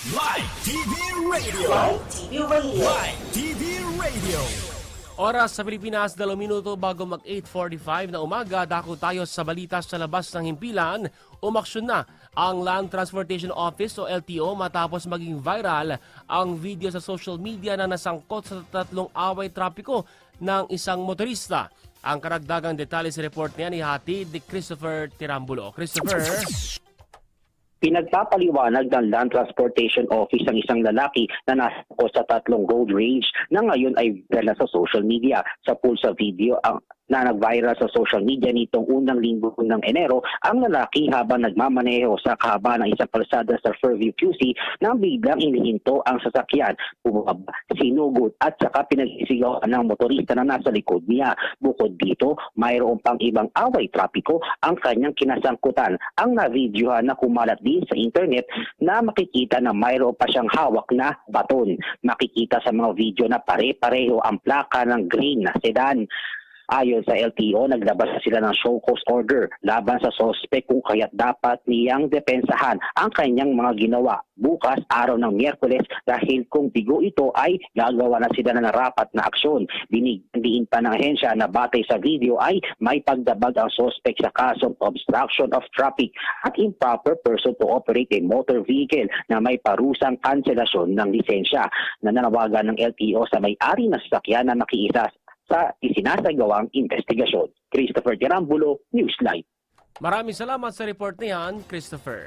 Live TV Radio. Live TV Radio. Live TV Radio. Oras sa Pilipinas, 2 minuto bago mag 8.45 na umaga, dako tayo sa balita sa labas ng himpilan. Umaksyon na ang Land Transportation Office o LTO matapos maging viral ang video sa social media na nasangkot sa tatlong away trapiko ng isang motorista. Ang karagdagang detalye sa report niya ni Hati ni Christopher Tirambulo. Christopher? Pinagpapaliwanag ng Land Transportation Office ang isang lalaki na nasa sa tatlong road rage na ngayon ay na sa social media. Sa pool sa video ang na nag-viral sa social media nitong unang linggo ng Enero, ang lalaki habang nagmamaneho sa kahaba ng isang kalsada sa Fairview QC nang biglang inihinto ang sasakyan, bumaba, sinugod at saka pinagsisigawan ng motorista na nasa likod niya. Bukod dito, mayroon pang ibang away trapiko ang kanyang kinasangkutan. Ang na-videohan na kumalat din sa internet na makikita na mayroon pa siyang hawak na baton. Makikita sa mga video na pare-pareho ang plaka ng green na sedan. Ayon sa LTO, naglabas na sila ng show cause order laban sa sospek kung kaya't dapat niyang depensahan ang kanyang mga ginawa bukas araw ng Miyerkules dahil kung bigo ito ay gagawa na sila na narapat na aksyon. Binigdiin pa ng ahensya na batay sa video ay may pagdabag ang sospek sa kasong obstruction of traffic at improper person to operate a motor vehicle na may parusang kanselasyon ng lisensya. Nananawagan ng LTO sa may-ari na sasakyan na makiisa sa isinasagawang investigasyon. Christopher Tirambulo, Newsline. Maraming salamat sa report niyan, Christopher.